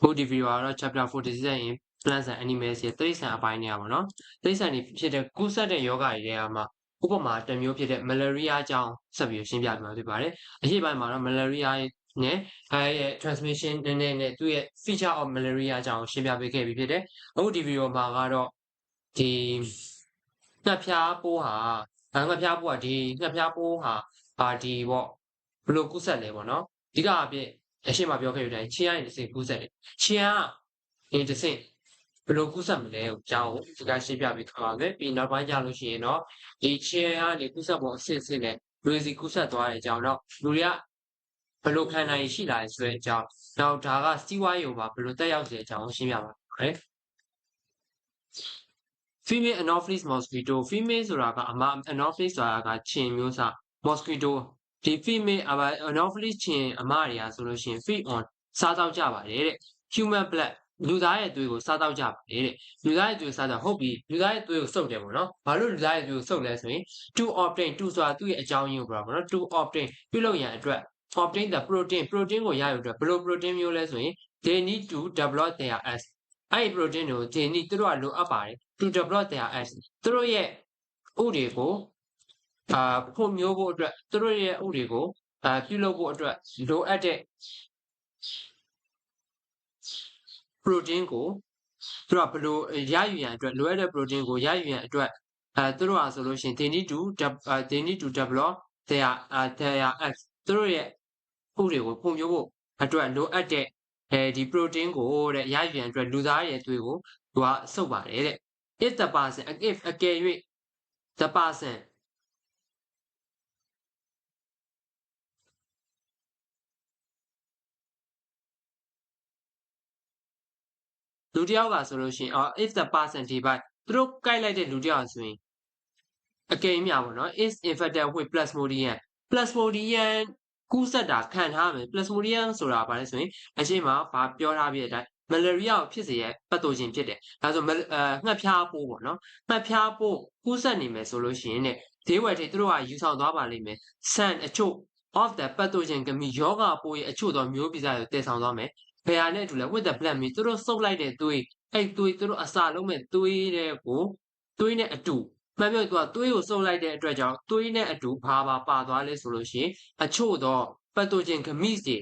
ဟိုဒီဗီဒီယိုကတော့ chapter 47 in plants and animals ရဲ့တိရစ္ဆာန်အပိုင်းနေရပါတော့တိရစ္ဆာန်တွေဖြစ်တဲ့ကူးစက်တဲ့ယောဂတွေထဲမှာဥပမာတစ်မျိုးဖြစ်တဲ့ malaria အကြောင်းဆက်ပြီးရှင်းပြပြမှာဖြစ်ပါတယ်အရေးပိုင်းမှာတော့ malaria နဲ့အဲရဲ့ transmission နည်းနည်းနဲ့သူ့ရဲ့ feature of malaria အကြောင်းရှင်းပြပေးခဲ့ပြီးဖြစ်တယ်အခုဒီဗီဒီယိုမှာကတော့ဒီငှက်ဖျားပိုးဟာငှက်ဖျားပိုးဟာဒီငှက်ဖျားပိုးဟာပါဒီပေါ့ဘယ်လိုကူးစက်လဲပေါ့နော်အဓိကအဖြစ် အရှိမပြောခဲ့တဲ့အတိုင်းချင်းရိုင်းတစ်စိကူးစက်တယ်ချင်းကအင်းတစ်စိဘယ်လိုကူးစက်မလဲကိုကြောင်းဒီကရှင်းပြပေးထားပါမယ်ပြီးနောက်ပိုင်းကျလို့ရှိရင်တော့ဒီချင်းကနေကူးစက်ပုံအစစ်စစ်နဲ့လူစီကူးစက်သွားတဲ့အကြောင်းတော့လူတွေကဘယ်လိုခံနိုင်ရှိလာလဲဆိုတဲ့အကြောင်းနောက်ဒါကစီးပွားရေးကိုပါဘယ်လိုတက်ရောက်စေအကြောင်းရှင်းပြပါမယ် female anopheles mosquito female ဆိုတာကအမ anopheles ဆိုတာကခြင်မျိုးစား mosquito ဒီ female anopheles ခြင်အမတွေကဆိုလို့ရှိရင် feed on စားတော့ကြပါတယ်တဲ့ human blood လူသားရဲ့သွေးကိုစားတော့ကြပါတယ်တဲ့လူသားရဲ့သွေးစားတော့ဟုတ်ပြီလူသားရဲ့သွေးကိုစုပ်တယ်ပေါ့နော်ဘာလို့လူသားရဲ့သွေးကိုစုပ်လဲဆိုရင် to obtain to ဆိုတာသူ့ရဲ့အကြောင်းရင်းကိုပြောတာပေါ့နော် to obtain ပြုလုပ်ရန်အတွက် obtain the protein protein ကိုရယူအတွက်ဘယ်လို protein မျိုးလဲဆိုရင် they need to develop their as အဲ့ဒီ protein တွေကို they need သူတို့ကလိုအပ်ပါတယ် to develop their as သူတို့ရဲ့ဥတွေကို အာဖွံ့မျိုးဖို့အတွက်သူတို့ရဲ့ဥတွေကိုအာပြုလုပ်ဖို့အတွက်လိုအပ်တဲ့ protein ကိုသူတို့ကဘယ်လိုရယူရန်အတွက်လိုအပ်တဲ့ protein ကိုရယူရန်အတွက်အဲသူတို့ဟာဆိုလို့ရှိရင် they need to they need to develop their their as သူတို့ရဲ့ဥတွေကိုဖွံ့ဖြိုးဖို့အတွက်လိုအပ်တဲ့အဲဒီ protein ကိုတဲ့ရယူရန်အတွက်လူသားရဲ့သွေးကိုသူကစုပ်ပါတယ်တဲ့ if the person if အကယ်၍ the person လူတယောက်ကဆိုလို့ရှိရင် if the person divide သူတို့ကြိုက်လိုက်တဲ့လူတယောက်ဆိုရင်အကယ်၍များပေါ့နော် is infected with plasmodium plasmodium ကူးစက်တာခံထားမယ် plasmodium ဆိုတာဗာလဲဆိုရင်အရှိမဘာပြောထားပြီးတဲ့အတိုင်း malaria ကိုဖြစ်စေရဲ့ပတ်သိုခြင်းဖြစ်တယ်ဒါဆိုအဲငှက်ဖျားပိုးပေါ့နော်ငှက်ဖျားပိုးကူးစက်နေမယ်ဆိုလို့ရှိရင်တဲ့ဒေးဝယ်ထိသူတို့ကယူဆောင်သွားပါလိမ့်မယ် sun အချို့ of the pathogen ကမိယောဂပိုးရဲ့အချို့သောမျိုးပိစကိုတည်ဆောင်သွားမယ် ဘယ်ဟာနဲ့တူလဲ with the blood မျိုးသူတို့စုပ်လိုက်တဲ့သွေးအဲ့သွေးသူတို့အစာလုံးမဲ့သွေးတဲ့ကိုသွေးနဲ့အတူမှန်ပြောသူကသွေးကိုစုပ်လိုက်တဲ့အတွက်ကြောင့်သွေးနဲ့အတူဘာပါပါသွားလဲဆိုလို့ရှိရင်အချို့သော pathogen ကမိတွေ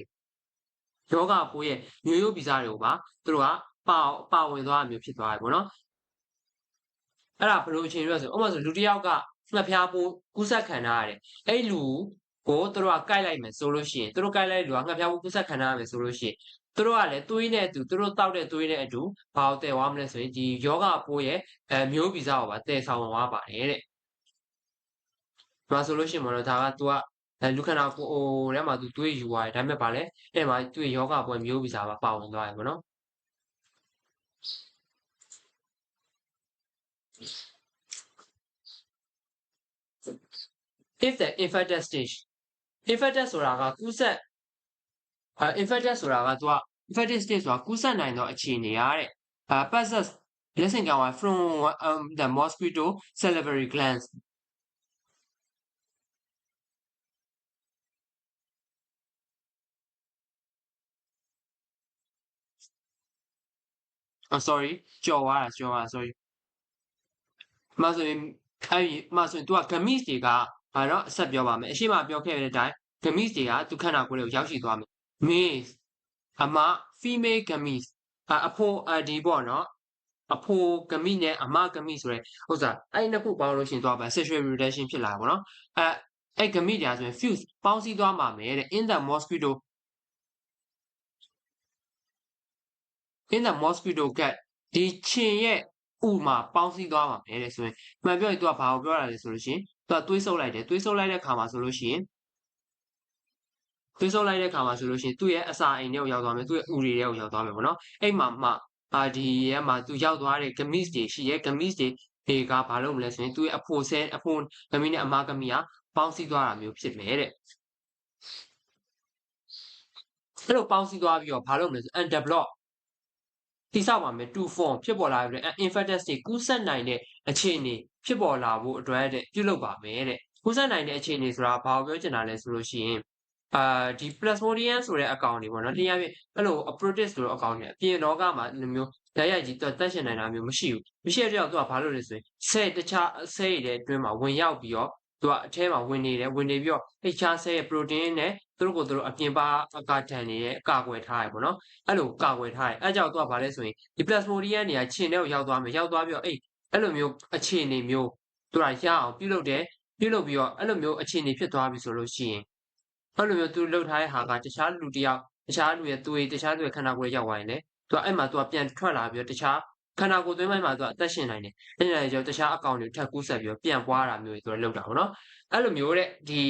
ယောဂပိုးရဲ့မျိုးရိုးဗီဇတွေကိုပါသူတို့ကပါပါဝင်သွားမျိုးဖြစ်သွားတယ်ပေါ့နော်အဲ့ဒါဘယ်လိုအခြေအနေလဲဆိုဥပမာဆိုလူတစ်ယောက်ကငှက်ဖျားပိုးကူးစက်ခံထားရတယ်အဲ့လူ ကိုသူတို့ကကိုက်လိုက်မယ်ဆိုလို့ရှိရင်သူတို့ကိုက်လိုက်လူကငှက်ဖျားပိုးကူးစက်ခံထားရမယ်ဆိုလို့ရှိရင်သူတို့ကလည်းသွေးနဲ့အတူသူတို့တောက်တဲ့သွေးနဲ့အတူဘာကိုတည်သွားမလဲဆိုရင်ဒီယောဂပိုးရဲ့အဲမျိုးဗီဇကိုပါတည်ဆောင်သွားပါတယ်တဲ့။ဒါဆိုလို့ရှိရင်မလို့ဒါက तू ကအဲလူခန္ဓာကိုယ်ဟိုထဲမှာ तू သွေးယူသွားတယ်ဒါပေမဲ့ဗာလဲအဲ့မှာသူ့ယောဂပွဲမျိုးဗီဇပါပါဝင်သွားတယ်ပေါ့နော်။ if the infected stage infected ဆိုတာကကူးစက်အဲ infected ဆိုတာကသူက infected stage ဆိုတာကူးစက်နိုင်သောအခြေအနေရတဲ့အဲ passes လက်ဆင့်ကဝ from um, the mosquito salivary glands oh sorry ကြော်သွားတာကြော်သွားတာ sorry မဆိုရင်အဲ့ဒီမဆိုရင် तू က gametes တွေက ဘာတော့အဆက်ပြောပါမယ်အရှိမပြောခဲ့တဲ့အတိုင်း gametes တွေကသူခန္ဓာကိုယ်ကိုရောက်ရှိသွားမယ် males အမ female gametes အဖိုးအဒီပေါ့နော်အဖိုးဂမိနဲ့အမဂမိဆိုရဲဥစ္စာအဲ့နှစ်ခုပေါင်းလို့ရှင်သွားပါ sexual reproduction ဖြစ်လာပါတော့အဲအဲ့ဂမိတရားဆိုရင် fuse ပေါင်းစည်းသွားမှာမယ်တဲ့ in the mosquito in the mosquito gut ဒီခြင်ရဲ့ဥမှာပေါင်းစည်းသွားမှာမယ်တဲ့ဆိုရင်မှန်ပြောရင်သူကဘာကိုပြောတာလဲဆိုလို့ရှိရင် သူကသွေးဆုပ်လိုက်တယ်သွေးဆုပ်လိုက်တဲ့ခါမှာဆိုလို့ရှိရင်သွေးဆုပ်လိုက်တဲ့ခါမှာဆိုလို့ရှိရင်သူ့ရဲ့အစာအိမ်တွေကိုရောက်သွားမယ်သူ့ရဲ့ဥတွေတွေကိုရောက်သွားမယ်ပေါ့နော်အဲ့မှာမှအာဒီရဲ့မှာသူရောက်သွားတဲ့ gametes တွေရှိရဲ့ gametes တွေတွေကဘာလုပ်မလဲဆိုရင်သူ့ရဲ့အဖို့ဆဲအဖို့ gamete နဲ့အမ gamete ကပေါင်းစည်းသွားတာမျိုးဖြစ်မယ်တဲ့အဲ့လိုပေါင်းစည်းသွားပြီးတော့ဘာလုပ်မလဲဆို undevelop တိဆောက်ပါမယ် to form ဖြစ်ပေါ်လာပြီး infected state ကူးစက်နိုင်တဲ့အခြေအနေဖြစ်ပေါ်လာဖို့အတွက်တဲ့ပြုလုပ်ပါမယ်တဲ့ကူးစက်နိုင်တဲ့အခြေအနေဆိုတာဘာကိုပြောချင်တာလဲဆိုလို့ရှိရင်အာဒီ plasmodium ဆိုတဲ့အကောင်တွေပေါ့နော်တရားပြအဲ့လို protist ဆိုတဲ့အကောင်တွေအပြင်လောကမှာဒီလိုမျိုးဓာတ်ရိုက်ကြီးတက်တက်ရှင်နိုင်တာမျိုးမရှိဘူးမရှိတဲ့ကြောင့်သူကဘာလို့လဲဆိုရင်ဆဲတခြားဆဲရတဲ့အတွင်းမှာဝင်ရောက်ပြီးတော့ သူကအထဲမှာဝင်နေတယ်ဝင်နေပြီးတော့တခြားဆဲရဲ့ protein နဲ့သူတို့ကိုသူတို့အပြင်ပါအကာထန်နေရဲ့အကာကွယ်ထားရပေါ့နော်အဲ့လိုကာကွယ်ထားရအဲ့ကြောင့်သူကဘာလဲဆိုရင်ဒီ plasmodium တွေကခြင်ထဲကိုရောက်သွားမယ်ရောက်သွားပြီးတော့အဲ့အဲ့လိုမျိုးအခြေအနေမျိုးသူကရအောင်ပြုလုပ်တယ်ပြုလုပ်ပြီးတော့အဲ့လိုမျိုးအခြေအနေဖြစ်သွားပြီဆိုလို့ရှိရင်အဲ့လိုမျိုးသူလှုပ်ထားတဲ့ဟာကတခြားလူတယောက်တခြားလူရဲ့သွေးတခြားလူရဲ့ခန္ဓာကိုယ်ရောက်သွားရင်လေသူကအဲ့မှာသူကပြန်ထွက်လာပြီးတော့တခြား ခန္ဓာကိုယ်သွင်းပိုင်းမှာသူကအသက်ရှင်နိုင်တယ်။အဲ့ဒါကြောင့်တခြားအကောင်တွေထပ်ကူးဆက်ပြီးတော့ပြန်ပွားတာမျိုးတွေသူကလုပ်တာပေါ့နော်။အဲ့လိုမျိုးတဲ့ဒီ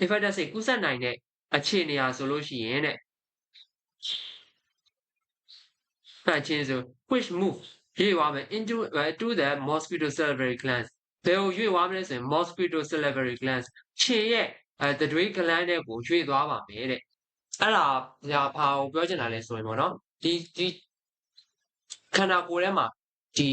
hepatitis C ကူးဆက်နိုင်တဲ့အခြေအနေဟာဆိုလို့ရှိရင်တဲ့အဲ့ချင်းဆို which move ရွေ့သွားမယ် into uh, to the mosquito salivary glands ဘယ်ကိုရွေ့သွားမလဲဆိုရင် mosquito salivary glands ခြေရဲ့အဲတတွေး gland တဲ့ကိုရွေ့သွားပါမယ်တဲ့အဲ့ဒါညာဘာကိုပြောချင်တာလဲဆိုရင်ပေါ့နော် ဒီဒီခန္ဓာကိုယ်ထဲမှာဒီ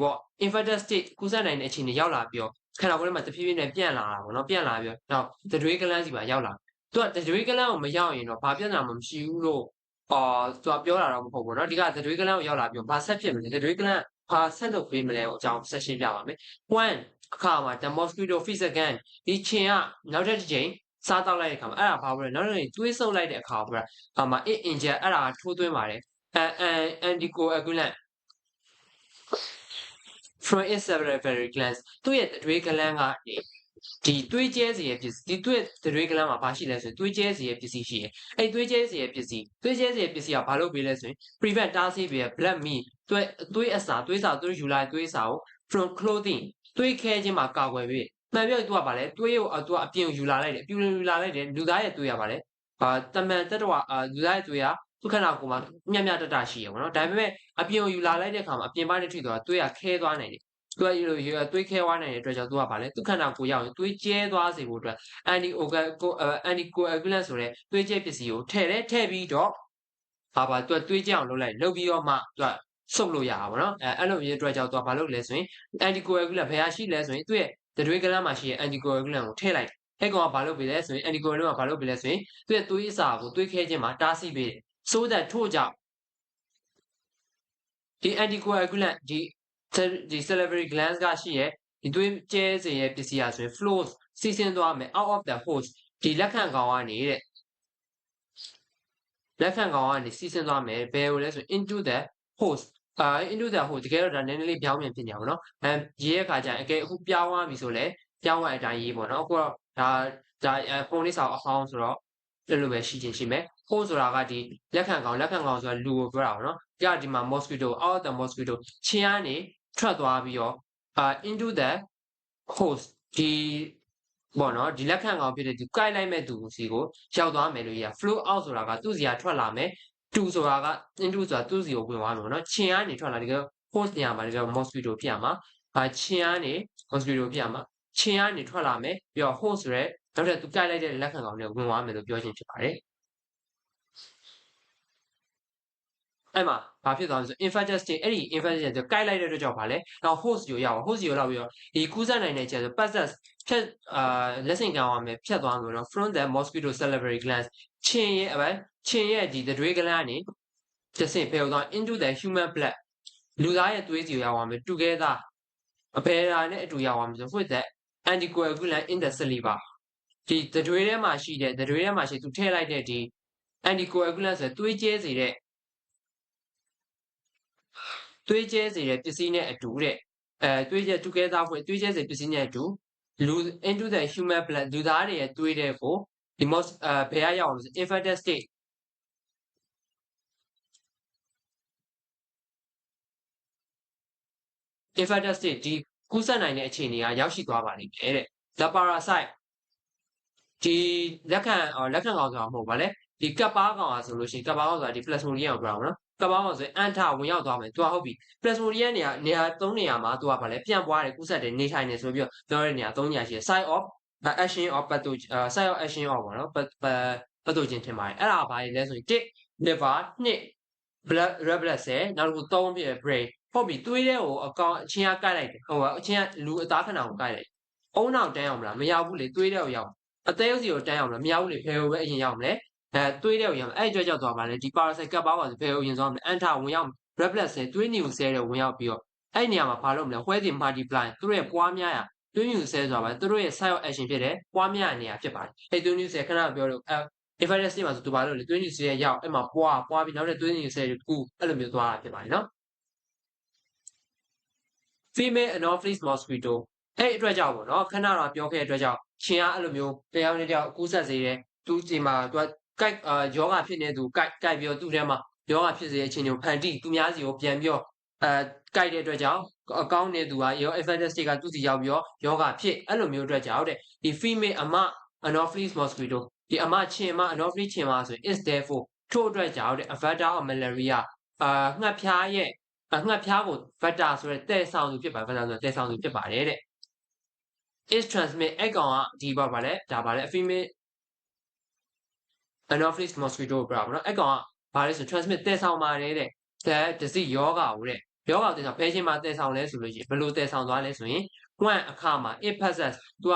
ပေါ့ infected state ကူးစက်နိုင်တဲ့အခြေအနေရောက်လာပြီးတော့ခန္ဓာကိုယ်ထဲမှာတဖြည်းဖြည်းနဲ့ပြန့်လာတာပေါ့နော်ပြန့်လာပြီးတော့နောက်တတွေး gland စီမှာရောက်လာသူကတတွေး gland ကိုမရောက်ရင်တော့ဘာပြဿနာမှမရှိဘူးလို့အာသူကပြောတာတော့မဟုတ်ဘူးเนาะဒီကတတွေး gland ကိုရောက်လာပြီးတော့ဘာဆက်ဖြစ်မလဲတတွေး gland ဘာဆက်လုပ်ပေးမလဲအကြောင်းဆက်ရှင်းပြပါမယ် one အခါမှာ the mosquito feeds again ဒီခြင်ကနောက်တစ်ချိန်စားတောက်လိုက်တဲ့အခါမှာအဲ့ဒါဘာလို့လဲနောက်တစ်ချိန်သွေးဆုပ်လိုက်တဲ့အခါမှာအာမှာ it inject အဲ့ဒါထိုးသွင်းပါတယ် an anticoagulant from its salivary glands သူ့ရဲ့သွေး gland ကနေဒီသွေးကျဲစီရဲ့ပစ္စည်းဒီသွေးသွေးကလမ်းမှာဘာရှိလဲဆိုရင်သွေးကျဲစီရဲ့ပစ္စည်းရှိတယ်အဲ့သွေးကျဲစီရဲ့ပစ္စည်းသွေးကျဲစီရဲ့ပစ္စည်းကဘာလုပ်ပေးလဲဆိုရင် prevent တားဆီးပေးရ blood meat သွေးသွေးအစာသွေးစာသွေးယူလာသွေးစာကို from clothing သွေးခဲခြင်းမှာကာကွယ်ပေးမှန်ပြောသူကဘာလဲသွေးကိုသူကအပြင်ကိုယူလာလိုက်တယ်အပြင်ကိုယူလာလိုက်တယ်လူသားရဲ့သွေးရပါလေအာတမန်တတဝအာလူသားရဲ့သွေးက သူခန္ဓာကိုယ်မှာမြတ်မြတ်တတရှိရပါတော့ဒါပေမဲ့အပြင်ကိုယူလာလိုက်တဲ့အခါမှာအပြင်ပိုင်းနဲ့ထိသွားသွေးကခဲသွားနိုင်တယ်သူကဒီလိုသွေးခဲသွားနိုင်တဲ့အတွက်ကြောင့်သူကဗာလဲသူခန္ဓာကိုယ်ရောက်ရင်သွေးကျဲသွားစေဖို့အတွက် anti anti coagulant ဆိုတဲ့သွေးကျဲပစ္စည်းကိုထည့်တယ်ထည့်ပြီးတော့ဘာပါသူကသွေးကျအောင်လုပ်လိုက်လုပ်ပြီးတော့မှသူကဆုပ်လို့ရတာပေါ့နော်အဲအဲ့လိုမျိုးအတွက်ကြောင့်သူကဘာလုပ်လဲဆိုရင် anti coagulant ဘယ်ဟာရှိလဲဆိုရင်သူ့ရဲ့တတွေးကလမ်းမှာရှိတဲ့ anti coagulant ကိုထည့်လိုက်အဲ့ကောင်ကဘာလုပ်ပေးလဲဆိုရင် anti coagulant ကဘာလုပ်ပေးလဲဆိုရင်သူ့ရဲ့သွေးအစာကိုသွေးခဲခြင်းမှာတားဆီးပေးတယ် so that ထို့ကြောင့်ဒီ anti coagulant ဒီဒီ salivary glands ကရှိရဲ့ဒီသွေးကျဲစေရဲ့ပစ္စည်းဟာဆိုရင် flows စီးဆင်းသွားမယ် out of the host ဒီလက်ခံကောင်ကနေတဲ့လက်ခံကောင်ကနေစီးဆင်းသွားမယ်ဘယ်ကိုလဲဆို into the host အာ into the host တကယ်တော့ဒါနည်းနည်းလေးပြောင်းပြန်ဖြစ်နေအောင်နော်အဲရေးရဲ့ခါကျရင်အကယ်အခုပြောင်းသွားပြီဆိုလဲပြောင်းသွားတဲ့အတိုင်းရေးပေါ့နော်အခုတော့ဒါဒါပုံလေးစာအဟောင်းဆိုတော့အဲ့လိုပဲရှိချင်းရှိမယ် host ဆိုတာကဒီလက်ခံကောင်လက်ခံကောင်ဆိုတာလူကိုပြောတာပေါ့နော်ကြဒီမှာ mosquito out of the mosquito ချင်းကနေထွက်သွားပြီးတော့အာ into the host ဒီပေါ့နော်ဒီလက်ခံကောင်ဖြစ်တဲ့ဒီကိုက်လိုက်မဲ့သူစီကိုရောက်သွားမယ်လို့ရ flow out ဆိုတာကသူ့စီကထွက်လာမယ်တူဆိုတာက into ဆိုတာသူ့စီကိုဝင်သွားမယ်နော်ခြင်ကနေထွက်လာဒီက host နေရာမှာဒီက mosquito ဖြစ်ရမှာအာခြင်ကနေ mosquito ဖြစ်ရမှာခြင်ကနေထွက်လာမယ်ပြီးတော့ host ဆိုရဲနောက်ထပ်သူကိုက်လိုက်တဲ့လက်ခံကောင်တွေဝင်သွားမယ်လို့ပြောချင်းဖြစ်ပါတယ် အဲ့မှာဘာဖြစ်သွားလဲဆို infected state အဲ့ဒီ infected state ကိုကိုက်လိုက်တဲ့အတွက်ကြောင့်ဘာလဲနောက် host ကိုရောက် host ကိုရောက်ပြီးတော့ဒီကူးစက်နိုင်တဲ့ချက်ဆို passes ဖြတ်အာလက်ဆင့်ကမ်းအောင်မယ်ဖြတ်သွားမယ်နော် from the mosquito salivary glands ချင်းရဲ့အပိုင်းချင်းရဲ့ဒီတွေးကလန်းကနေတဆင့်ဖယ်သွား into the human blood လူသားရဲ့သွေးစီကိုရောက်အောင်မယ် together အဘယ်ရာနဲ့အတူရောက်အောင်မယ်ဆို with the anticoagulant in the saliva ဒီတွေးထဲမှာရှိတဲ့တွေးထဲမှာရှိသူထည့်လိုက်တဲ့ဒီ anticoagulant ဆိုသွေးကျဲစေတဲ့ သွေးကျဲစေတဲ့ပစ္စည်းနဲ့အတူတဲ့အဲသွေးကျဲ together ဖွဲ့သွေးကျဲစေပစ္စည်းနဲ့အတူလူ into the human blood လူသားတွေရဲ့သွေးတဲ့ကိုဒီ most အဲဘယ်ရရောက်အောင်လဲ infected state infected state ဒီကူးစက်နိုင်တဲ့အခြေအနေကရောက်ရှိသွားပါလိမ့်မယ်တဲ့ the parasite ဒီလက်ခံလက်ခံကောင်ဆိုတာမဟုတ်ပါလေဒီကပ်ပါကောင်อ่ะဆိုလို့ရှိရင်ကပ်ပါကောင်ဆိုတာဒီ plasmodium ကိုပြောတာနော် ကပောင်းအောင်ဆိုရင်အန်ထဝင်ရောက်သွားမယ်သူကဟုတ်ပြီ plasmodium နေရာနေရာ၃နေရာမှာသူကဗာလဲပြန့်ပွားတယ်ကူးစက်တယ်နေထိုင်တယ်ဆိုပြီးတော့ပြောတဲ့နေရာ၃နေရာရှိတယ် site of action of pathogen site of action of ပေါ့နော် pathogen ထင်ပါတယ်အဲ့ဒါဘာလဲဆိုရင်1 liver 2 blood red blood cell နောက်တစ်ခု3ဖြစ် brain ဟုတ်ပြီသွေးတဲ့ကိုအကောင်အချင်းကကိုက်လိုက်တယ်ဟိုအချင်းကလူအသားခဏကိုကိုက်လိုက်အုံနောက်တန်းအောင်မလားမရောက်ဘူးလေသွေးတဲ့ကိုရောက်အသေးစီကိုတန်းအောင်လို့မရဘူးလေဖယ်ကိုပဲအရင်ရောက်မလဲ အဲသွေးတဲ့ကိုရအောင်အဲ့အတွက်ကြောက်သွားပါလေဒီ parasite ကပ်ပေါင်းပါဆိုဖယ်ကိုရင်သွားမလဲအန်ထာဝင်ရောက် red blood cell သွေးနီကိုဆဲတဲ့ဝင်ရောက်ပြီးတော့အဲ့နေရာမှာဘာလုပ်မလဲ where they multiply သူတို့ရဲ့ပွားများရသွေးနီကိုဆဲဆိုတာပါသူတို့ရဲ့ site of action ဖြစ်တဲ့ပွားများရနေရာဖြစ်ပါတယ်အဲ့သွေးနီကိုဆဲခဏပြောလို့အဲ infected state မှာဆိုသူဘာလုပ်လဲသွေးနီကိုဆဲရောက်အဲ့မှာပွားပွားပြီးနောက်တဲ့သွေးနီကိုဆဲကူအဲ့လိုမျိုးသွားတာဖြစ်ပါတယ်နော် female anopheles mosquito အဲ့အတွက်ကြောင့်ပေါ့နော်ခဏတော့ပြောခဲ့တဲ့အတွက်ကြောင့်ရှင်ကအဲ့လိုမျိုးတရားနဲ့တယောက်ကူးဆက်စေတယ်သူဒီမှာသူက ကိုက်အာယောဂဖြစ်နေသူကိုက်ကိုက်ပြီးတော့သူ့ထဲမှာယောဂဖြစ်စေတဲ့အချိန်ကိုဖန်တီးသူများစီကိုပြန်ပြီးတော့အဲကိုက်တဲ့အတွက်ကြောင့်အကောင်းနေသူကရော affected state ကသူ့စီရောက်ပြီးတော့ယောဂဖြစ်အဲ့လိုမျိုးအတွက်ကြောင့်တဲ့ဒီ female အမ anopheles mosquito ဒီအမချင်းမ anopheles ချင်းမဆိုရင် is therefore ထို့အတွက်ကြောင့်တဲ့ a vector of malaria အာငှက်ဖျားရဲ့ငှက်ဖျားကို vector ဆိုတဲ့တဲ့ဆောင်သူဖြစ်ပါ vector ဆိုတဲ့တဲ့ဆောင်သူဖြစ်ပါတယ်တဲ့ is transmit အဲ့ကောင်ကဒီပါပါလဲဒါပါလဲ female anopheles mosquito ပြပါတော့အဲ့ကောင်ကဘာလဲဆို transmit တဲ့ဆောင်ပါတယ်တဲ့ that disease ယောဂကိုတဲ့ယောဂတဲ့ဆောင်ဘယ်ချိန်မှာတဲ့ဆောင်လဲဆိုလို့ရှိရင်ဘယ်လိုတဲ့ဆောင်သွားလဲဆိုရင် one အခါမှာ it possess သူက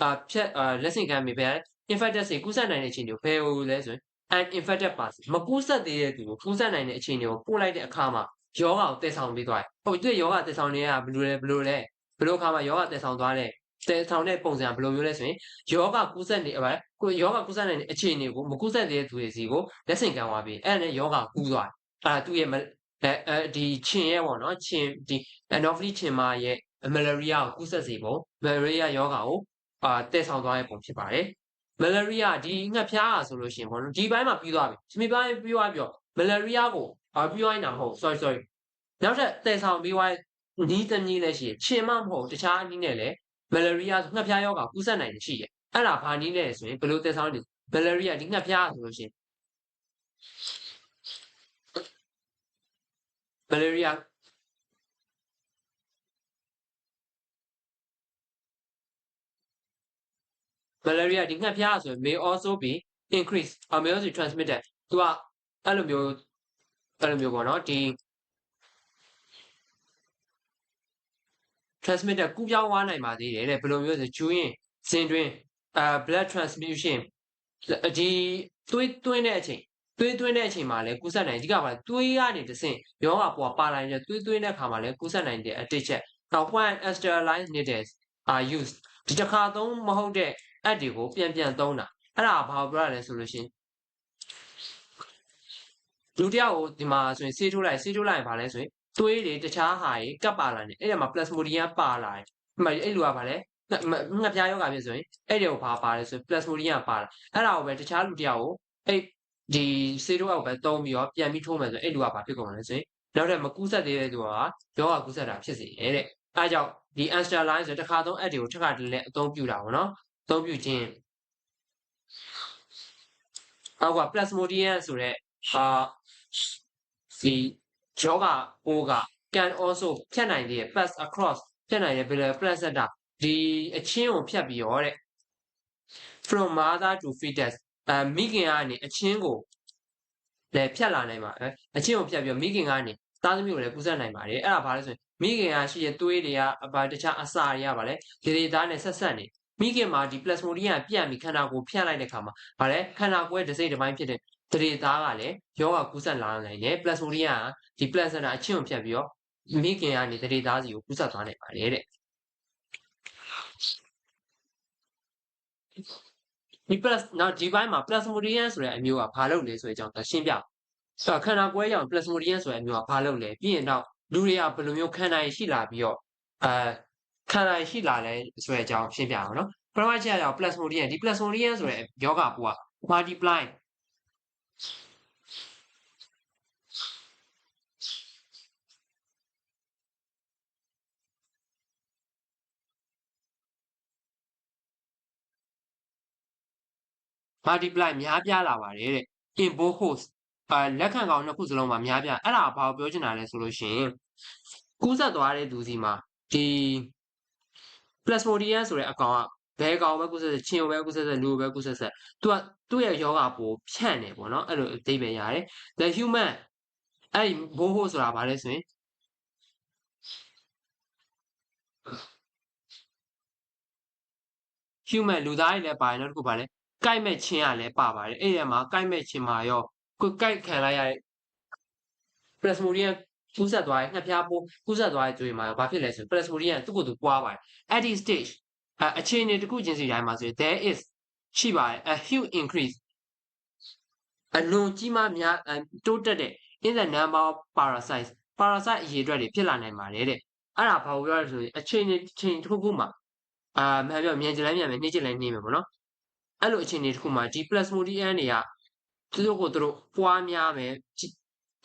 အာဖြက်အာလက်ဆင့်ကမ်းမိပဲ infected စိကူးစက်နိုင်တဲ့အချိန်ကိုဘယ်လိုလဲဆိုရင် an infected person မကူးစက်သေးတဲ့သူကိုကူးစက်နိုင်တဲ့အချိန်တွေကိုပို့လိုက်တဲ့အခါမှာယောဂကိုတဲ့ဆောင်ပေးသွားတယ်ဟုတ်သူယောဂတဲ့ဆောင်တွေကဘယ်လိုလဲဘယ်လိုလဲဘယ်လိုအခါမှာယောဂတဲ့ဆောင်သွားလဲ တဲဆောင်တဲ့ပုံစံဘယ်လိုမျိုးလဲဆိုရင်ယောဂကူးစက်နေအပဲကိုယောဂကူးစက်နေတဲ့အခြေအနေကိုမကူးစက်သေးတဲ့သူတွေစီကိုလက်ဆင့်ကမ်းသွားပြီးအဲ့ဒါနဲ့ယောဂကူးသွားတယ်အဲ့ဒါသူ့ရဲ့အဲအဲဒီခြင်ရဲ့ပေါ့နော်ခြင်ဒီ anopheles ခြင်မရဲ့မလာရီးယားကိုကူးစက်စေပုံမလာရီးယားယောဂကိုအာတည်ဆောင်သွားတဲ့ပုံဖြစ်ပါတယ်မလာရီးယားဒီငှက်ဖျားอ่ะဆိုလို့ရှိရင်ပေါ့နော်ဒီဘက်မှာပြီးသွားပြီရှင်ပိုင်းပြီးသွားပြီးတော့မလာရီးယားကိုအာပြီးသွားနေတာမဟုတ် sorry sorry နောက်ထပ်တည်ဆောင်ပြီးသွားနီးတနည်းလည်းရှိခြင်မမဟုတ်တခြားအနည်းနဲ့လည်း မလာရီးယားငှက်ဖျားယောဂကူးစက်နိုင်တယ်ရှိတယ်အဲ့ဒါဘာနည်းလဲဆိုရင်ဘယ်လိုတည်ဆောင်လဲမလာရီးယားဒီငှက်ဖျားဆိုလို့ရှိရင် malaria malaria ဒီငှက်ဖျားဆိုရင် may also be increase or may also be transmitted သူကအဲ့လိုမျိုးအဲ့လိုမျိုးပေါ့နော်ဒီ transmitted ကူးပြောင်းသွားနိုင်ပါသေးတယ်တဲ့ဘယ်လိုမျိုးဆိုကျူးရင်စင်တွင်အာ blood transfusion ဒီသွေးသွင်းတဲ့အချိန်သွေးသွင်းတဲ့အချိန်မှာလည်းကူးစက်နိုင်အဓိကပါသွေးကနေတဆင့်ယောဂပွားပါလာရင်သွေးသွင်းတဲ့အခါမှာလည်းကူးစက်နိုင်တဲ့အတစ်ချက်နောက် when sterilized needles are used ဒီတစ်ခါသုံးမဟုတ်တဲ့အက်တွေကိုပြန်ပြန်သုံးတာအဲ့ဒါဘာပြောရလဲဆိုလို့ရှင်လူတယောက်ကိုဒီမှာဆိုရင်ဆေးထိုးလိုက်ဆေးထိုးလိုက်ရင်ဘာလဲဆိုရင် သွေးတွေတခြားဟာတွေကပ်ပါလာတယ်အဲ့ဒါမှာ plasmodium ပါလာတယ်ဒီမှာအဲ့လူကဘာလဲငှက်ပြားယောဂဖြစ်ဆိုရင်အဲ့ဒီကိုဘာပါလဲဆို plasmodium ပါလာအဲ့ဒါကိုပဲတခြားလူတယောက်ကိုအဲ့ဒီဆေးထိုးအောက်ပဲသုံးပြီးတော့ပြန်ပြီးထိုးမယ်ဆိုရင်အဲ့လူကဘာဖြစ်ကုန်လဲဆိုရင်နောက်ထပ်မကူးဆက်သေးတဲ့သူကယောဂကူးဆက်တာဖြစ်စေတယ်တဲ့အဲကြောင့်ဒီ answer line ဆိုတခါသုံး add တွေကိုတစ်ခါတည်းလည်းအသုံးပြုတာပေါ့နော်အသုံးပြုခြင်းအောက်က plasmodium ဆိုတဲ့အာဒီ ယောဂပိုးက can also ဖြတ်နိုင်တဲ့ pass across ဖြတ်နိုင်တဲ့ biliary placenta ဒီအချင်းကိုဖြတ်ပြီးတော့တဲ့ from mother to fetus အဲမိခင်ကနေအချင်းကိုလည်းဖြတ်လာနိုင်ပါအချင်းကိုဖြတ်ပြီးတော့မိခင်ကနေသားသမီးကိုလည်းကူးစက်နိုင်ပါတယ်အဲ့ဒါဘာလဲဆိုရင်မိခင်ကရှိတဲ့သွေးတွေကဘာတခြားအစာတွေကဘာလဲဒီတွေသားနဲ့ဆက်ဆက်နေမိခင်မှာဒီ plasmodium ပြန့်ပြီးခန္ဓာကိုယ်ဖြန့်လိုက်တဲ့ခါမှာဘာလဲခန္ဓာကိုယ်ရဲ့တစ်စိတ်တစ်ပိုင်းဖြစ်တဲ့တရေသားကလည်းယောဂကူးစက်လာနိုင်တယ် plasmodium က ဒီ placenta အချင်းကိုဖြတ်ပြီးတော့မိခင်ကနေတရေသားစီကိုကူးစက်သွားနိုင်ပါတယ်တဲ့ဒီ plus နောက်ဒီဘိုင်းမှာ plasmodium ဆိုတဲ့အမျိုးကဘာလုပ်လဲဆိုတဲ့အကြောင်းရှင်းပြဆိုတော့ခန္ဓာကိုယ်ကြောင့် plasmodium ဆိုတဲ့အမျိုးကဘာလုပ်လဲပြီးရင်တော့လူတွေကဘယ်လိုမျိုးခန္ဓာရရှိလာပြီးတော့အဲခန္ဓာရှိလာလဲဆိုတဲ့အကြောင်းရှင်းပြအောင်နော်ပထမချက်ကြောင့် plasmodium ဒီ plasmodium ဆိုတဲ့ယောဂပိုးက multiply multiply များပြားလာပါတယ်တဲ့ in both host အဲလက်ခံကောင်နှစ်ခုစလုံးမှာများပြားအဲ့ဒါဘာကိုပြောချင်တာလဲဆိုလို့ရှိရင်ကူးစက်သွားတဲ့သူစီမှာဒီ plasmodium ဆိုတဲ့အကောင်ကဘယ်ကောင်ပဲကူးစက်ဆက်ချင်းပဲကူးစက်ဆက်လူပဲကူးစက်ဆက်သူကသူ့ရဲ့ယောဂပိုဖြန့်နေပေါ့နော်အဲ့လိုအသိပဲရတယ် the human အဲ့ဘိုးဟိုဆိုတာဘာလဲဆိုရင် human လူသားတွေလည်းပါတယ်နောက်တစ်ခုပါလဲ ကိုက်မဲ့ချင်းကလည်းပါပါတယ်အဲ့ဒီမှာကိုက်မဲ့ချင်းမှာရောကိုကိုက်ခံလိုက်ရတဲ့ plasmodium ကူးဆက်သွားရင်ငှက်ဖျားပိုးကူးဆက်သွားတဲ့ကြွေမှာဘာဖြစ်လဲဆို plasmodium သူ့ကိုယ်သူပွားပါတယ် at this stage အအခြေအနေတစ်ခုချင်းစီတိုင်းမှာဆိုရင် there is ရှိပါတယ် a huge increase အလွန်ကြီးမားများတိုးတက်တဲ့ in the number of parasites parasite အရေအတွက်တွေဖြစ်လာနိုင်ပါတယ်တဲ့အဲ့ဒါဘာလို့ပြောလဲဆိုရင်အချိန်ချိန်တစ်ခုခုမှာအာမှန်ပြောမြန်ကြလိုက်မြန်မယ်နှိမ့်ချလိုက်နှိမ့်မယ်ပေါ့နော် အဲ့လိုအခြေအနေတစ်ခုမှာဒီ plasmodium တွေကသူတို့ကိုသူတို့ပွားများမယ်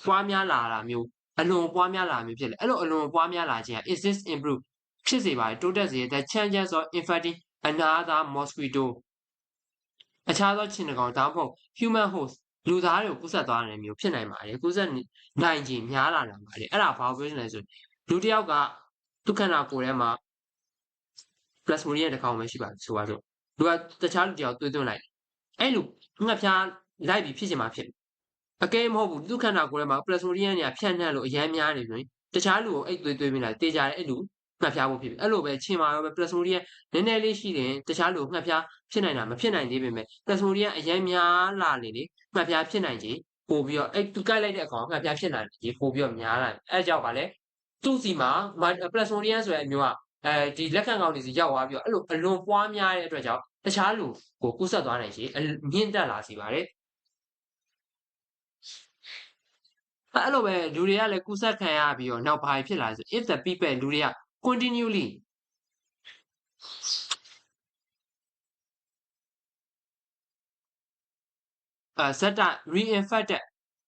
ပွားများလာတာမျိုးအလွန်ပွားများလာမျိုးဖြစ်လေအဲ့လိုအလွန်ပွားများလာခြင်းက is this improve ဖြစ်စေပါတယ်တိုးတက်စေတဲ့ chances of infecting another mosquito အခြားသောခြင်တကောင်ဒါမှမဟုတ် human host လူသားတွေကိုကူးစက်သွားတယ်မျိုးဖြစ်နိုင်ပါတယ်ကူးစက်နိုင်ခြင်းများလာနိုင်ပါတယ်အဲ့ဒါဘာပြောနေလဲဆိုလူတစ်ယောက်ကဒုက္ခနာကိုယ်ထဲမှာ plasmodium တစ်ကောင်ပဲရှိပါတယ်ဆိုပါစို့ လူကတခြားလူတစ်ယောက်သွေးသွင်းလိုက်အဲ့လိုငှက်ဖျားလိုက်ပြီးဖြစ်ချင်မှဖြစ်အကဲမဟုတ်ဘူးဒုက္ခနာကိုယ်ထဲမှာ plasmodium တွေကဖြန့်နှံ့လို့အရမ်းများနေပြီတခြားလူကိုအဲ့သွေးသွေးမိလာတေးကြတယ်အဲ့လိုငှက်ဖျားဖို့ဖြစ်ပြီအဲ့လိုပဲချင်းမာရောပဲ plasmodium နည်းနည်းလေးရှိတယ်တခြားလူငှက်ဖျားဖြစ်နိုင်တာမဖြစ်နိုင်သေးပေမဲ့ plasmodium အရမ်းများလာနေလေငှက်ဖျားဖြစ်နိုင်ကြီးပို့ပြီးတော့အဲ့သူကိုက်လိုက်တဲ့အကောင်ငှက်ဖျားဖြစ်နိုင်ကြီးပို့ပြီးတော့များလာတယ်အဲ့ကြောင့်ပါလေသူ့စီမှာ plasmodium ဆိုတဲ့အမျိုးက အဲဒီလက်ခံကောင်တွေစီရောက်သွားပြီးတော့အဲ့လိုအလွန်ပွားများတဲ့အတွက်ကြောင့်တခြားလူကိုကူးဆက်သွားနိုင်ရှိမြင့်တက်လာစီပါတယ်အဲ့လိုပဲလူတွေကလည်းကူးဆက်ခံရပြီးတော့နောက်ဘာဖြစ်လာလဲဆို if the people လူတွေက continually အဲဇက်တာ reinfected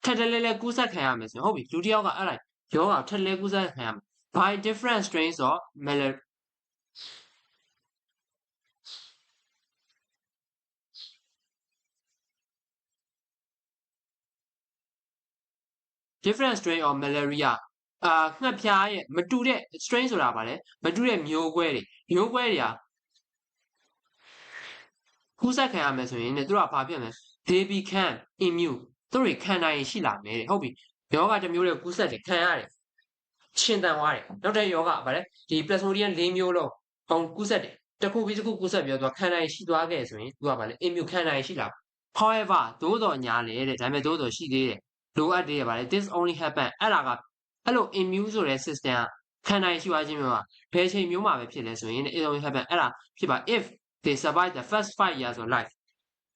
ထပ်တလဲလဲကူးဆက်ခံရမယ်ဆိုရင်ဟုတ်ပြီလူတယောက်ကအဲ့လိုက်ယောဂထပ်လဲကူးဆက်ခံရမယ် by different strains of malaria different strain of malaria အာငှက်ဖျားရဲ့မတူတဲ့ strain ဆိုတာဗာလဲမတူတဲ့မျိုးကွဲတွေမျိုးကွဲတွေကကူးစက်ခံရမယ်ဆိုရင်ねသူတို့ကဘာဖြစ်မလဲ they become immune သူတို့ခံနိုင်ရှိလာမယ်တဲ့ဟုတ်ပြီယောဂတစ်မျိုးတွေကူးစက်တယ်ခံရတယ် ရှင်တန်သွားတယ်နောက်တဲ့ယောဂဗာလဲဒီ plasmodium ၄မျိုးလုံးအောင်ကူးစက်တယ်တစ်ခုပြီးတစ်ခုကူးစက်ပြီးတော့ခံနိုင်ရှိသွားခဲ့ဆိုရင်သူကဗာလဲ immune ခံနိုင်ရှိလာ however သို့တော်ညာလေတဲ့ဒါပေမဲ့သို့တော်ရှိသေးတယ်လိုအပ်သေးရပါတယ် this only happen အဲ့ဒါကအဲ့လို immune ဆိုတဲ့ system ကခံနိုင်ရှိသွားခြင်းမျိုးမှာဘယ်ချိန်မျိုးမှာပဲဖြစ်လဲဆိုရင် it only happen အဲ့ဒါဖြစ်ပါ if they survive the first 5 years of life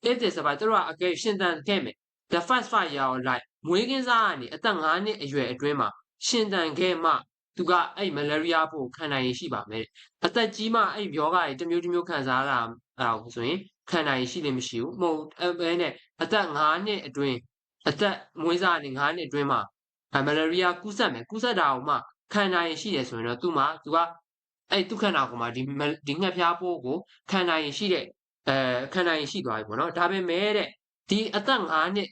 if they survive တို့ကအကယ်ရှင်သန်ခဲ့မယ် the first 5 years of life မွေးကင်းစားကနေအသက်9နှစ်အရွယ်အတွင်းမှာ ရှင်သန်ခဲ့မှသူကအဲ့ malaria ဖို့ခံနိုင်ရရှိပါမယ်အသက်ကြီးမှအဲ့ယောဂတွေတစ်မျိုးတစ်မျိုးခံစားလာအောင်ဆိုရင်ခံနိုင်ရရှိလိမ့်မရှိဘူးမဟုတ်အဲနဲ့အသက်9နှစ်အတွင်းအသက်မွေးစားနေ9နှစ်အတွင်းမှာမလာရီးယားကူးစက်မယ်ကူးစက်တာကိုမှခံနိုင်ရှိတယ်ဆိုရင်တော့သူ့မှာသူကအဲ့သူခန္ဓာကိုယ်မှာဒီဒီငှက်ဖျားပိုးကိုခံနိုင်ရှိတဲ့အဲခံနိုင်ရှိသွားပြီပေါ့နော်ဒါပေမဲ့တဲ့ဒီအသက်9နှစ်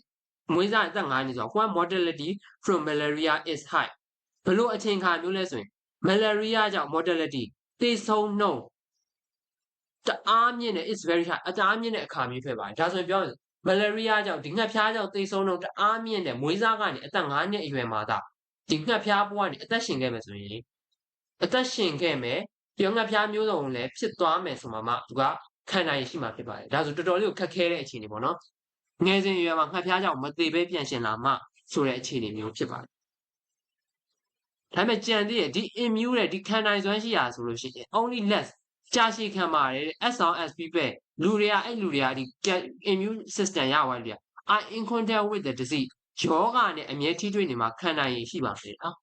မွေးစားအသက်9နှစ်ဆိုတော့ one mortality from malaria is high ဘလို့အချိန်ခါမျိုးလဲဆိုရင် malaria ကြောင့် mortality သေဆုံးနှုန်းတအားမြင့်တဲ့ is very high အတအားမြင့်တဲ့အခါမျိုးဖြစ်ပါတယ်ဒါဆိုရင်ပြောရင်မလာရီးယားကြောင့်ဒီငှက်ဖျားကြောင့်သေဆုံးတော့တအားမြင့်တဲ့မွေးစားကနေအသက်9နှစ်အရွယ်မှာသာဒီငှက်ဖျားဘဝကနေအသက်ရှင်ခဲ့မယ်ဆိုရင်အသက်ရှင်ခဲ့မယ်ဒီငှက်ဖျားမျိုးစုံလည်းဖြစ်သွားမယ်ဆိုမှမှသူကခံနိုင်ရှိမှာဖြစ်ပါတယ်ဒါဆိုတော်တော်လေးကိုခက်ခဲတဲ့အခြေအနေပေါ့နော်ငယ်စဉ်ရွယ်မှာငှက်ဖျားကြောင့်မသေးပဲပြန်ရှင်လာမှဆိုတဲ့အခြေအနေမျိုးဖြစ်ပါတယ် ဒါပေမဲ့ကြံသေးရဲ့ဒီ immune တဲ့ဒီခံနိုင်စွမ်းရှိရာဆိုလို့ရှိရင် only less ကြာရှည်ခံပါတယ် as long as people လူတွေကအဲ့လူတွေကဒီ immune system ရသွားပြီ are in contact with the disease ယောဂနဲ့အမြဲထိတွေ့နေမှာခံနိုင်ရရှိပါစေနော်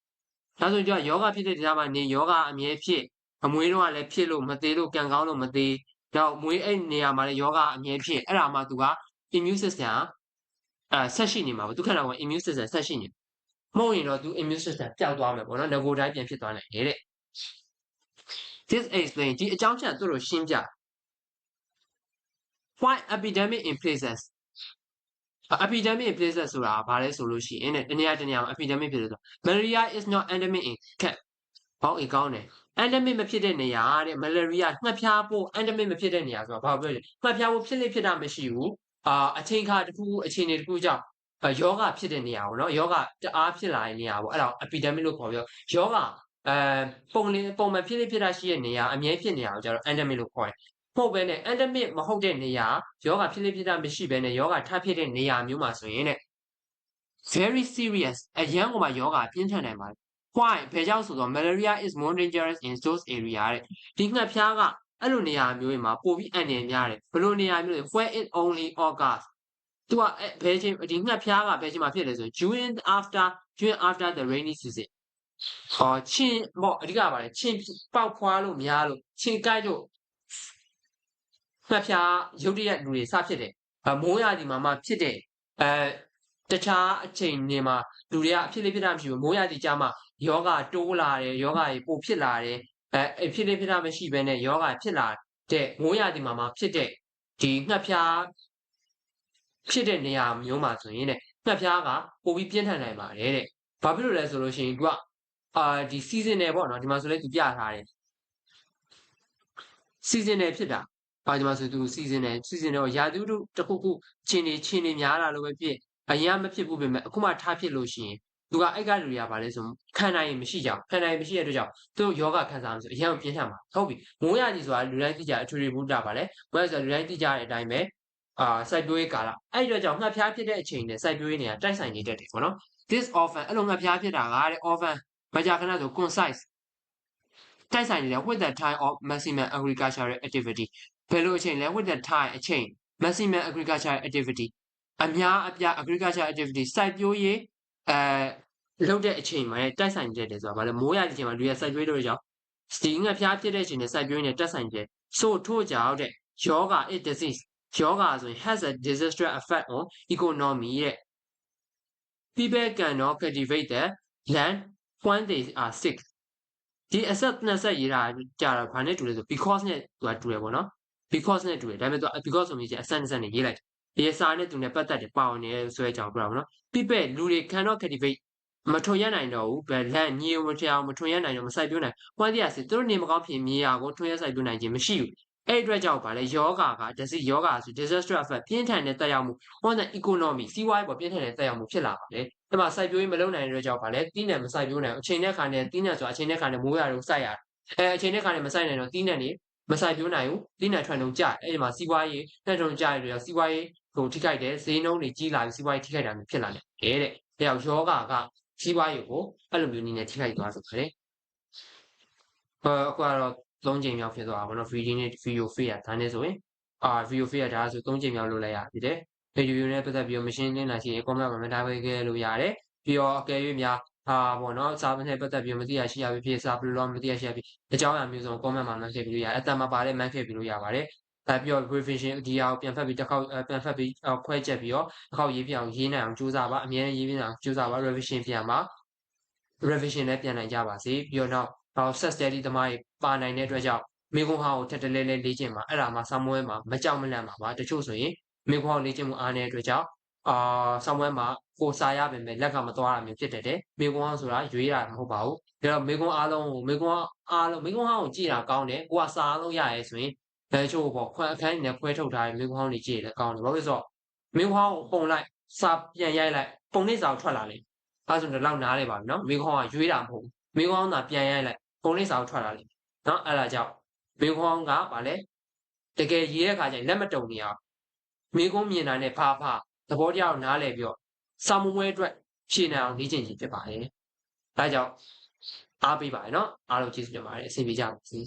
ဒါဆိုကြယောဂဖြစ်တဲ့တရားမှာနေယောဂအမြဲဖြစ်အမွေးတော့လည်းဖြစ်လို့မသေးလို့ကံကောင်းလို့မသေးတော့မွေးအဲ့နေရာမှာလည်းယောဂအမြဲဖြစ်အဲ့ဒါမှသူက immune system အဲဆက်ရှိနေမှာပေါ့သူခန္ဓာကိုယ် immune system ဆက်ရှိနေ မဟုတ်ရင်တော့သူ immune system ပျောက်သွားမယ်ပေါ့နော်ငကိုတိုင်းပြန်ဖြစ်သွားနိုင်တယ်တဲ့ this explain ဒီအကြောင်းချက်သူတို့ရှင်းပြ why epidemic in places epidemic in places ဆိုတာဘာလဲဆိုလို့ရှိရင်တဲ့တနေရာတနေရာမှာ epidemic ဖြစ်လို့ဆို malaria is not endemic in cat ဟောအေးကောင်းတယ် endemic မဖြစ်တဲ့နေရာတဲ့ malaria ငှက်ဖျားပိုး endemic မဖြစ်တဲ့နေရာဆိုတာဘာပြောလဲငှက်ဖျားပိုးဖြစ်လိဖြစ်တာမရှိဘူးအာအချိန်ခါတစ်ခုအခြေအနေတစ်ခုကြောင့် ယောဂဖြစ်တဲ့နေရာပေါ့နော်ယောဂတအားဖြစ်လာတဲ့နေရာပေါ့အဲ့ဒါ epidemic လို့ခေါ်ပြီးတော့ယောဂအဲပုံလင်းပုံမှန်ဖြစ်လိဖြစ်တာရှိတဲ့နေရာအမြဲဖြစ်နေရအောင်ကျတော့ endemic လို့ခေါ်တယ်ဟုတ်ပဲနဲ့ endemic မဟုတ်တဲ့နေရာယောဂဖြစ်လေဖြစ်တာမရှိဘဲနဲ့ယောဂထပ်ဖြစ်တဲ့နေရာမျိုးမှာဆိုရင်တဲ့ very serious အရန်ကမှယောဂပြင်းထန်နိုင်ပါတယ် why ဘယ်ကြောင့်ဆိုတော့ malaria is more dangerous in those area တဲ့ဒီငှက်ဖျားကအဲ့လိုနေရာမျိုးတွေမှာပိုပြီးအန္တရာယ်များတယ်ဘယ်လိုနေရာမျိုးလဲ where it only occurs သူကဘယ်ချိန်ဒီငှက်ဖျားကဘယ်ချိန်မှာဖြစ်လဲဆိုရင် during after during after the rainy season ဟောချင်းပေါ့အဓိကပါလေချင်းပေါက်ဖွားလို့များလို့ချင်းကိုက်လို့ငှက်ဖျားရုတ်တရက်လူတွေစဖြစ်တယ်အမိုးရာဒီမှာမှဖြစ်တဲ့အဲတခြားအချိန်တွေမှာလူတွေကအဖြစ်လေးဖြစ်တာမရှိဘူးမိုးရာဒီကြမှာယောဂတိုးလာတယ်ယောဂကြီးပိုဖြစ်လာတယ်အဲအဖြစ်လေးဖြစ်တာမရှိဘဲနဲ့ယောဂဖြစ်လာတဲ့မိုးရာဒီမှာမှဖြစ်တဲ့ဒီငှက်ဖျား ဖြစ်တဲ့နေရာမျိုးမှာဆိုရင်တဲ့ငှက်ဖျားကပိုပြီးပြင်းထန်နိုင်ပါတယ်တဲ့ဘာဖြစ်လို့လဲဆိုလို့ရှိရင်သူကအာဒီ season နယ်ပေါ့နော်ဒီမှာဆိုလဲသူပြထားတယ် season နယ်ဖြစ်တာဘာဒီမှာဆိုသူ season နယ် season နယ်ရာသီဥတုတစ်ခုခုချင်းနေချင်းနေများလာလို့ပဲဖြစ်အရင်မဖြစ်ဘူးပဲမဲ့အခုမှထားဖြစ်လို့ရှိရင်သူကအဲ့ကလူတွေကဘာလဲဆိုခံနိုင်ရင်မရှိကြဘူးခံနိုင်ရင်မရှိတဲ့အတွက်ကြောင့်သူတို့ယောဂခံစားမှုဆိုအရင်ပြင်းထန်မှာဟုတ်ပြီမိုးရကြီးဆိုတာလူတိုင်းသိကြအထွေထွေဘုဒ္ဓပါလေမိုးရဆိုတာလူတိုင်းသိကြတဲ့အတိုင်းပဲ အာစိုက်ပျိုးရေးကာလအဲ့ဒီတော့ကြောင့်ငှက်ဖျားဖြစ်တဲ့အချိန်နဲ့စိုက်ပျိုးရေးနေရာတိုက်ဆိုင်နေတတ်တယ်ပေါ့နော် this often အဲ့လိုငှက်ဖျားဖြစ်တာကတဲ့ often မကြာခဏဆို concise တိုက်ဆိုင်နေတယ် with the time of maximum agricultural activity ဘယ်လိုအချိန်လဲ with the time အချိန် maximum agricultural activity အများအပြား agricultural activity စိုက်ပျိုးရေးအဲလုပ်တဲ့အချိန်မှာတိုက်ဆိုင်ကြတယ်ဆိုတာဗာလဲမိုးရတဲ့အချိန်မှာလူရစိုက်ပျိုးလို့ကြောင့်ဒီငှက်ဖျားဖြစ်တဲ့အချိန်နဲ့စိုက်ပျိုးရေးနဲ့တက်ဆိုင်ကြဆိုထို့ကြောင့်တဲ့ယောဂ is disease ယောဂဆိုရင် has a disastrous effect on economy တဲ့ people cannot cultivate the land when they are sick ဒီအဆက်နှစ်ဆက်ရေးတာကြာတော့ဘာနဲ့တူလဲဆို because နဲ့သူကတူတယ်ပေါ့နော် because နဲ့တူတယ်ဒါပေမဲ့သူက because ဆိုပြီးချင်းအဆက်နှစ်ဆက်နဲ့ရေးလိုက်တယ်ဒီစာနဲ့သူနဲ့ပတ်သက်တယ်ပါဝင်နေဆွဲကြောင်ပြတာပေါ့နော် people လူတွေ cannot cultivate မထွန်ရနိုင်တော့ဘူးဘယ်လန့်ညင်မထအောင်မထွန်ရနိုင်တော့မစိုက်ပြိုးနိုင်ဝမ်းတရားစီသူတို့နေမကောင်းဖြစ်မြေယာကိုထွန်ရစိုက်ပြိုးနိုင်ခြင်းမရှိဘူး အဲ့အတွက်ကြောင့်ဗာလဲယောဂကဒစီယောဂဆို disaster effect ပြင်းထန်တဲ့တက်ရောက်မှု on the economy စီးပွားရေးပေါ်ပြင်းထန်တဲ့တက်ရောက်မှုဖြစ်လာပါတယ်။အဲ့မှာစိုက်ပျိုးရေးမလုပ်နိုင်တဲ့အတွက်ကြောင့်ဗာလဲတီးနှံမစိုက်ပျိုးနိုင်အချိန်နဲ့ခါနဲ့တီးနှံဆိုတာအချိန်နဲ့ခါနဲ့မိုးရတော့စိုက်ရတယ်။အဲအချိန်နဲ့ခါနဲ့မစိုက်နိုင်တော့တီးနှံနေမစိုက်ပျိုးနိုင်ဘူးတီးနှံထွက်နှုံကြအဲ့ဒီမှာစီးပွားရေးနှံ့ထုံကြရတဲ့စီးပွားရေးဟိုထိခိုက်တယ်ဈေးနှုန်းတွေကြီးလာပြီးစီးပွားရေးထိခိုက်တာမျိုးဖြစ်လာတယ်တဲ့။ဒါကြောင့်ယောဂကစီးပွားရေးကိုအဲ့လိုမျိုးနည်းနဲ့ထိခိုက်သွားဆိုပါတယ်။ဟောအခုကတော့ သုံးချိန်မြောက်ဖြစ်သွားတာပေါ့နော် video နဲ့ video feed ဒါနဲ့ဆိုရင်အာ video feed ဒါဆိုသုံးချိန်မြောက်လုပ်လိုက်ရပြီတဲ့ video နဲ့ပတ်သက်ပြီးတော့ machine လင်းလာရှိရင် comment မှာမထားပေးခဲ့လို့ရတယ်ပြီးတော့အကယ်၍များဟာပေါ့နော်စာနဲ့ပတ်သက်ပြီးမသိရရှိရပြီဖြစ်စာဘယ်လိုလုပ်မသိရရှိရပြီအကြောင်းအရာမျိုးစုံ comment မှာမှတ်ခဲ့ပြီးလို့ရတယ်အတန်မှာပါတဲ့မှတ်ခဲ့ပြီးလို့ရပါတယ်အဲပြီးတော့ revision ဒီဟာကိုပြန်ဖတ်ပြီးတစ်ခေါက်ပြန်ဖတ်ပြီးခွဲချက်ပြီးတော့တစ်ခေါက်ရေးပြအောင်ရေးနိုင်အောင်ကြိုးစားပါအမြဲတမ်းရေးပြအောင်ကြိုးစားပါ revision ပြန်ပါ revision လည်းပြန်နိုင်ကြပါစေပြီးတော့နောက် set study သမားတွေပါနိုင်တဲ့အတွက်ကြောင့်မိခွန်းဟောင်းကိုထက်တလဲလဲလေ့ကျင့်ပါအဲ့ဒါမှဆောင်းပွဲမှာမကြောက်မလန့်ပါပါတချို့ဆိုရင်မိခွန်းဟောင်းလေ့ကျင့်မှုအားနည်းတဲ့အတွက်ကြောင့်အာဆောင်းပွဲမှာကိုစားရပင်ပဲလက်ကမသွားတာမျိုးဖြစ်တတ်တယ်မိခွန်းဟောင်းဆိုတာရွေးတာမဟုတ်ပါဘူးဒါတော့မိခွန်းအားလုံးကိုမိခွန်းအားလုံးမိခွန်းဟောင်းကိုကြည့်တာကောင်းတယ်ကိုကစားအားလုံးရရဲဆိုရင်ဘယ်ချို့ပေါ့ခွဲအခန်းနဲ့ခွဲထုတ်ထားတဲ့မိခွန်းဟောင်းတွေကြည့်ရလဲကောင်းတယ်ဘာလို့လဲဆိုတော့မိခွန်းဟောင်းကိုပုံလိုက်စာပြန်ရိုက်လိုက်ပုံလေးစာကိုထွက်လာလိမ့်အဲဆိုတော့လောက်နားလေပါပြီနော်မိခွန်းဟောင်းကရွေးတာမဟုတ်ဘူးမိခွန်းဟောင်းသာပြန်ရိုက်လိုက် ပုံလေးစာကိုထွက်လာလိမ့်နော်အဲ့ဒါကြောင့်မိခွန်းကဗာလဲတကယ်ရေးတဲ့အခါကျရင်လက်မတုံနေအောင်မိခွန်းမြင်တာနဲ့ဖားဖားသဘောတရားကိုနားလည်ပြီးတော့စာမွေးအတွက်ဖြေနိုင်အောင်လေ့ကျင့်ခြင်းဖြစ်ပါတယ်ဒါကြောင့်အားပေးပါရနော်အားလုံးကျေးဇူးတင်ပါတယ်အဆင်ပြေကြပါစေ